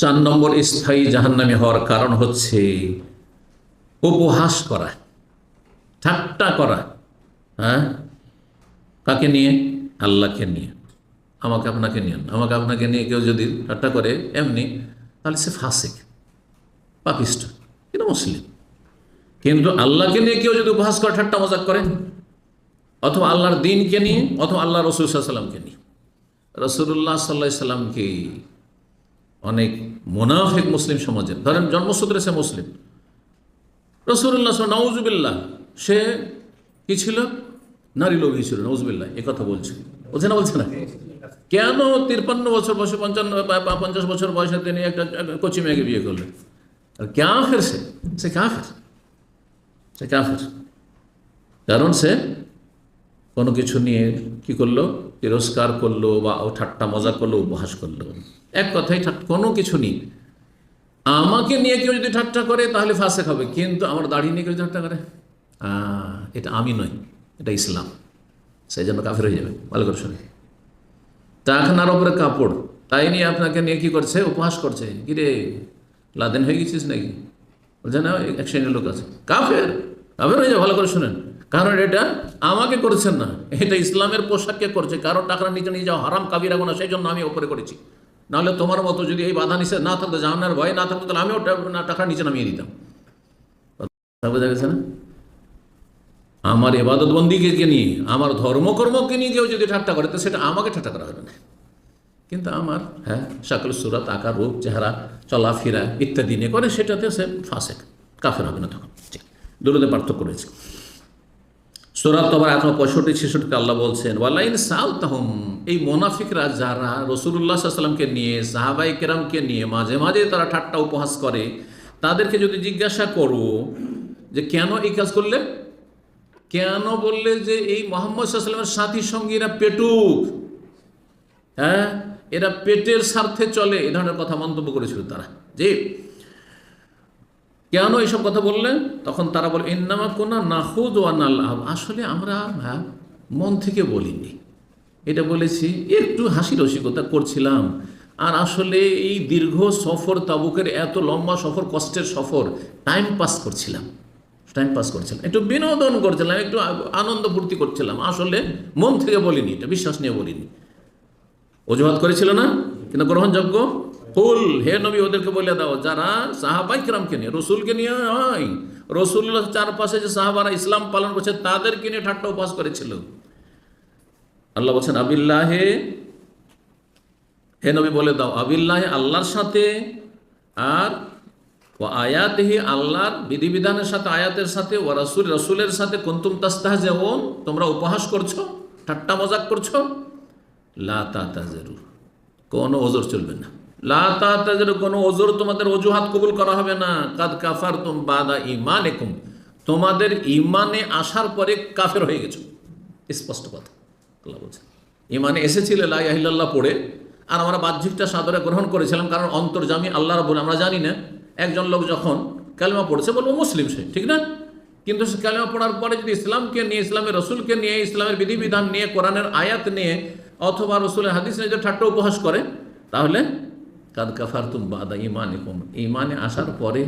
চার নম্বর স্থায়ী জাহান্নামী হওয়ার কারণ হচ্ছে উপহাস করা, ঠাট্টা করা হ্যাঁ? কাকে নিয়ে? আল্লাহকে নিয়ে। আমাকে আপনাকে নিয়ে আমাকে আপনাকে নিয়ে কেউ যদি ঠাট্টা করে এমনি, তাহলে সে ফাসেক, পাপিষ্ট, কিন্তু মুসলিম। কিন্তু আল্লাহকে নিয়ে কেউ যদি উপহাস করে, ঠাট্টা, মজাক করেন অথবা আল্লাহর দিনকে নিয়ে, অথবা আল্লাহ রসুল সাল্লামকে নিয়ে। রসুল্লাহ সাল্লাহ সাল্লামকে অনেক মোনাফেক মুসলিম সমাজের। ধরেন জন্মসূত্রে সে মুসলিম। রসুল্লাহ নওজুবিল্লাহ সে কি ছিল? নারী লোভী ছিল এ কথা বলছে। বলছে না বলছে না? কেন তিরপান্ন বছর বয়সে পঞ্চান্ন পঞ্চাশ বছর বয়সে তিনি একটা কচি মেয়েকে বিয়ে করলেন? আর ক্যাফের সে? সে কাফের। সে কাফের। কারণ সে কোনো কিছু নিয়ে কি করল? তিরস্কার করল বা ও ঠাট্টা মজা করল, উপহাস করল। এক কথাই কোনো কিছু নেই। আমাকে নিয়ে কেউ যদি ঠাট্টা করে, তাহলে ফাঁসে খাবে। কিন্তু আমার দাড়ি নিয়ে কেউ ঠাট্টা করে এটা আমি নই, এটা ইসলাম। সেই জন্য কাফের হয়ে যাবে। ভালো করে শুনে টাকনার ওপরে কাপড়। তাই নিয়ে আপনাকে নিয়ে কি করছে? উপহাস করছে। কিরে লাদেন হয়ে গেছিস নাকি? বলছে, না এক শ্রেণির লোক আছে। কাফের কাফের হয়ে যাবে ভালো করে শুনেন। কারণ এটা আমাকে করেছেন না। এটা ইসলামের পোশাককে করছে। কারণ টাকার নিচে নিয়ে যাওয়া হারাম কাবিরা গোনা সেই জন্য আমি ওপরে করেছি। নাহলে তোমার মতো যদি এই বাধা নিষেধ না থাকতো জানার ভয় না থাকতো, তাহলে আমিও টা- না, টাকার নিচে নামিয়ে দিতাম। বোঝা গেছে না? আমার এবাদত বন্দিকে নিয়ে, আমার ধর্মকর্মকে নিয়ে কেউ যদি ঠাট্টা করে, তো সেটা আমাকে ঠাট্টা করা হবে না। কিন্তু আমার হ্যাঁ শাকল সুরাত আকার রূপ, চেহারা, চলাফেরা ইত্যাদি নিয়ে করে, সেটাতে সে ফাঁসে কাফের হবে না তখন। দুটোতে পার্থক্য রয়েছে। সুরাত তোমার এখন পঁয়ষট্টি, ছেষট্টিতে আল্লাহ বলছেন, ওয়ালাইন তাহম এই মোনাফিকরা যারা রসুল্লাহ সাল্লামকে নিয়ে সাহাবাই কেরামকে নিয়ে মাঝে মাঝে তারা ঠাট্টা উপহাস করে, তাদেরকে যদি জিজ্ঞাসা করো যে কেন এই কাজ করলে? কেন বললে যে এই মোহাম্মদ সাল্লামের সাথী সঙ্গীরা পেটুক? হ্যাঁ? এরা পেটের স্বার্থে চলে, এ ধরনের কথা মন্তব্য করেছিল তারা। যে কেন এইসব কথা বললেন? তখন তারা বলে, ইন্নামা কোনা নাহুদ ওয়া নাল্লাহ আসলে আমরা হ্যাঁ মন থেকে বলিনি। এটা বলেছি, একটু হাসি রসিকতা করছিলাম। আর আসলে এই দীর্ঘ সফর তাবুকের এত লম্বা সফর, কষ্টের সফর টাইম পাস করছিলাম। টাইম পাস করছিলাম। একটু বিনোদন করছিলাম, একটু আনন্দ ফুর্তি করছিলাম। আসলে মন থেকে বলিনি, এটা বিশ্বাস নিয়ে বলিনি। অজুহাত করেছিল না? কিন্তু গ্রহণযোগ্য? ফুল হে নবী, ওদেরকে বলে দাও, যারা সাহাবাই কিরামকে নিয়ে, রসুলকে নিয়ে হয় রসুল্লাহ চারপাশে যে সাহাবারা ইসলাম পালন করছে, তাদেরকে নিয়ে ঠাট্টা উপাস করেছিল। আল্লাহ বলছেন, আবিল্লাহে হে নবী, বলে দাও, আবিল্লাহে আল্লাহর সাথে আর ও আয়াতহি আল্লাহর বিধিবিধানের সাথে, আয়াতের সাথে ও রসুল, রসুলের সাথে কুন্তুম তাস্তাহ যেমন তোমরা উপহাস করছ, ঠাট্টা মজাক করছ? লা তাতাজেরু। কোনো ওজোর চলবে না। লা তাতাজেরু, কোনো ওজোর তোমাদের অজুহাত কবুল করা হবে না। কাদ কাফার তুম বাদা ইমান একুম তোমাদের ইমানে আসার পরে কাফের হয়ে গেছো। স্পষ্ট কথা। বলছে ইমানে এসেছিল, লা ইলাহা পড়ে। আর আমরা বাহ্যিকটা সাদরে গ্রহণ করেছিলাম, কারণ অন্তর্জামী আল্লাহ রাবুল আমরা জানি না। একজন লোক যখন কালেমা পড়েছে, বলব মুসলিম সে, ঠিক না? কিন্তু সে কালেমা পড়ার পরে যদি ইসলামকে নিয়ে, ইসলামের রসুলকে নিয়ে, ইসলামের বিধিবিধান নিয়ে, কোরআনের আয়াত নিয়ে, অথবা রসুলের হাদিস নিয়ে যদি ঠাট্টা উপহাস করে, তাহলে কাদ কাফার তুম বাদা ইমান ইমানে আসার পরে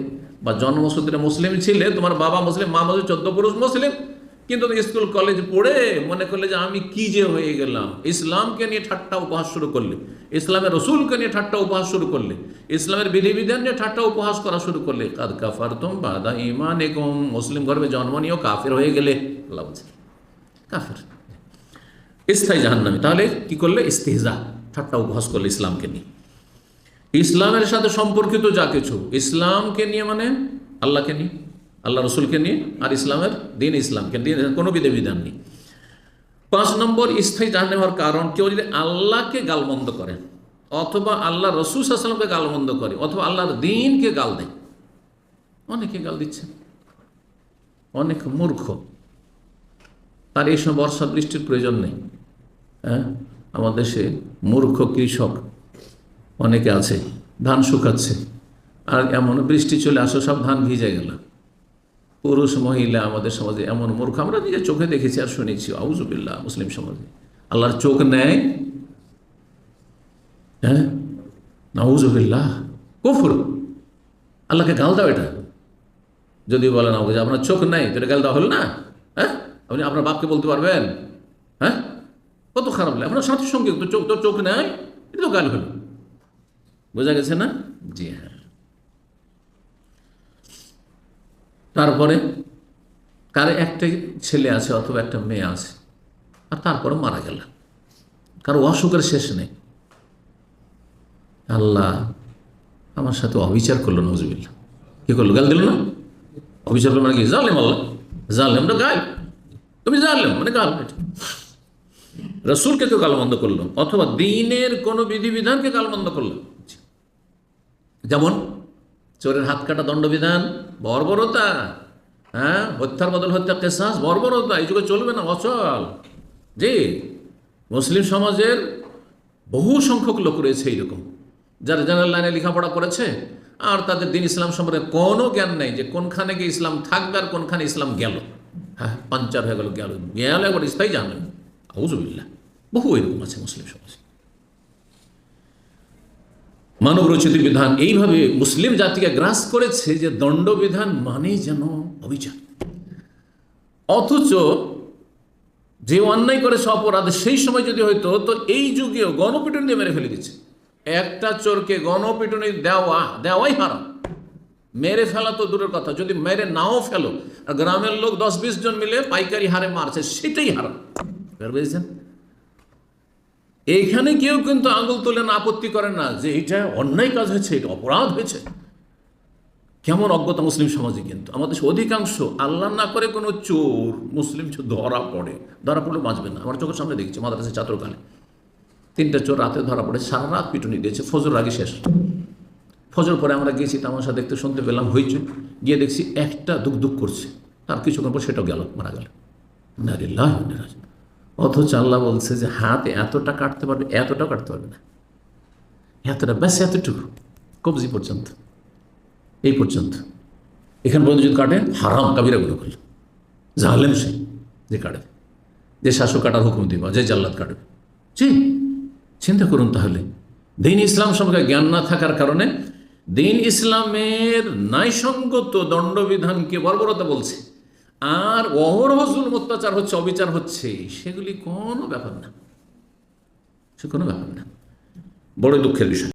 বা জন্মসূত্রে মুসলিম ছিলে, তোমার বাবা মুসলিম, মা মুসলিম, চোদ্দ পুরুষ মুসলিম, কিন্তু স্কুল, কলেজ পড়ে মনে করলে যে আমি কি যে হয়ে গেলাম। ইসলামকে নিয়ে ঠাট্টা উপহাস শুরু করলে, ইসলামের রসুলকে নিয়ে ঠাট্টা উপহাস শুরু করলে, ইসলামের বিধিবিধান নিয়ে ঠাট্টা উপহাস করা শুরু করলে, কাদ কাফার তুম বাদা ইমান একম মুসলিম গর্বে জন্ম নিয়েও কাফের হয়ে গেলে, আল্লাহ বলছে কাফের। স্থায়ী জাহান্নামী। তাহলে কি করলে? ইস্তেহজা, ঠাট্টা উপহাস করলে ইসলামকে নিয়ে। ইসলামের সাথে সম্পর্কিত যা কিছু, ইসলামকে নিয়ে মানে আল্লাহকে নিয়ে, আল্লাহ রসুলকে নিয়ে আর ইসলামের দিন ইসলামকে, দিন কোনো বিধি বিধান নেই। পাঁচ নম্বর, স্থায়ী জাহান্নামী নেওয়ার কারণ, কেউ যদি আল্লাহকে গালমন্দ করে, অথবা আল্লাহ রসুল আসলামকে গালমন্দ করে, অথবা আল্লাহর দিনকে গাল দেয়, অনেকে গাল দিচ্ছে। অনেক মূর্খ। তার এই সময় বর্ষা বৃষ্টির প্রয়োজন নেই। হ্যাঁ? আমাদের দেশে মূর্খ কৃষক অনেকে আছে, ধান শুকাচ্ছে, আর এমন বৃষ্টি চলে আসো, সব ধান ভিজে গেল। পুরুষ, মহিলা, আমাদের সমাজে এমন মূর্খ, আমরা নিজের চোখে দেখেছি আর শুনেছি। আউজুবিল্লাহ মুসলিম সমাজে। আল্লাহর চোখ নেয় হ্যাঁ? নাউজুবিল্লাহ কুফুর। আল্লাহকে গাল দাও এটা। যদি বলেন আমাকে আপনার চোখ নাই, তো এটা গাল দেওয়া হলো না? হ্যাঁ? আপনি আপনার বাপকে বলতে পারবেন? হ্যাঁ? কত খারাপ লাগে। আপনার সাথে সঙ্গে তো চোখ, তোর চোখ নেয় এটা তো গাল হলো। বোঝা গেছে না? জি হ্যাঁ। তারপরে কার একটা ছেলে আছে অথবা একটা মেয়ে আছে, আর তারপরে মারা গেল। কারও অসুখের শেষ নেই। আল্লাহ আমার সাথে অবিচার করল নজবিল্লা কি করল, গাল দিল না? অবিচার করল মানে কি? জানলেম আল্লাহ। জানলেম তো গাল। তুমি জানলেম মানে গাল রসুলকে কেউ গালমন্দ করল অথবা দিনের কোনো বিধিবিধানকে গালমন্দ করল যেমন চোরের হাত কাটা দণ্ডবিধান, বর্বরতা হ্যাঁ হত্যার বদল হত্যা কেসাস, বর্বরতা, এই যুগে চলবে না, অচল। জি, মুসলিম সমাজের বহু সংখ্যক লোক রয়েছে এইরকম। যারা জেনারেল লাইনে লেখাপড়া করেছে, আর তাদের দিন ইসলাম সম্পর্কে কোনো জ্ঞান নেই যে কোনখানে গিয়ে ইসলাম থাকবে আর কোনখানে ইসলাম গেল। হ্যাঁ পাঞ্চার হয়ে গেল গেল গেল একবার স্থায়ী জানবেন আউজবিল্লা বহু এরকম আছে মুসলিম সমাজে। মানব রচিত বিধান এইভাবে মুসলিম জাতিকে গ্রাস করেছে যে দণ্ডবিধান মানে যেন অভিযান অথচ যে অন্যায় করেছে অপরাধ সেই সময় যদি হয়তো তো এই যুগেও গণপিটুনি দিয়ে মেরে ফেলে দিচ্ছে একটা চোরকে গণপিটুনি দেওয়া, দেওয়াই হারাম। মেরে ফেলা তো দূরের কথা, যদি মেরে নাও ফেলো, আর গ্রামের লোক দশ বিশ জন মিলে পাইকারি হারে মারছে, সেটাই হারাম। বুঝেছেন এইখানে কেউ কিন্তু আঙুল তোলেন আপত্তি করেন না যে এটা অন্যায় কাজ হয়েছে, এটা অপরাধ হয়েছে। কেমন অজ্ঞতা মুসলিম সমাজে কিন্তু। আমাদের অধিকাংশ আল্লাহ না করে কোনো চোর, মুসলিম ধরা পড়ে। ধরা পড়লে বাঁচবে না। আমার চোখের সামনে দেখছি মাদ্রাসা ছাত্রকালে। তিনটা চোর রাতে ধরা পড়ে সারা রাত পিটুনি দিয়েছে ফজর আগে শেষ। ফজর পরে আমরা গেছি, তামাশা দেখতে শুনতে পেলাম হইচই গিয়ে দেখছি একটা দুঃখ দুঃখ করছে। তার কিছুক্ষণ পর সেটাও গেল, মারা গেল। নারিল্লাহ নারাজ। অথচ আল্লাহ বলছে যে হাত এতটা কাটতে পারবে, এতটা কাটতে পারবে না। এতটা, ব্যাস এতটুকু, কবজি পর্যন্ত, এই পর্যন্ত। এখান পর্যন্ত যদি কাটে হারাম কাবিরা গুলো করল জাহলেম সে যে কাটবে। যে শাসক কাটার হুকুম দিবা, যে জাল্লাদ কাটবে। জি চিন্তা করুন তাহলে। দিন ইসলাম সম্পর্কে জ্ঞান না থাকার কারণে দিন ইসলামের ন্যায়সঙ্গত দণ্ডবিধানকে বর্বরতা বলছে। আর অহরহ জুলম, অত্যাচার হচ্ছে, অবিচার হচ্ছে, সেগুলি কোনো ব্যাপার না। সে কোনো ব্যাপার না। বড় দুঃখের বিষয়।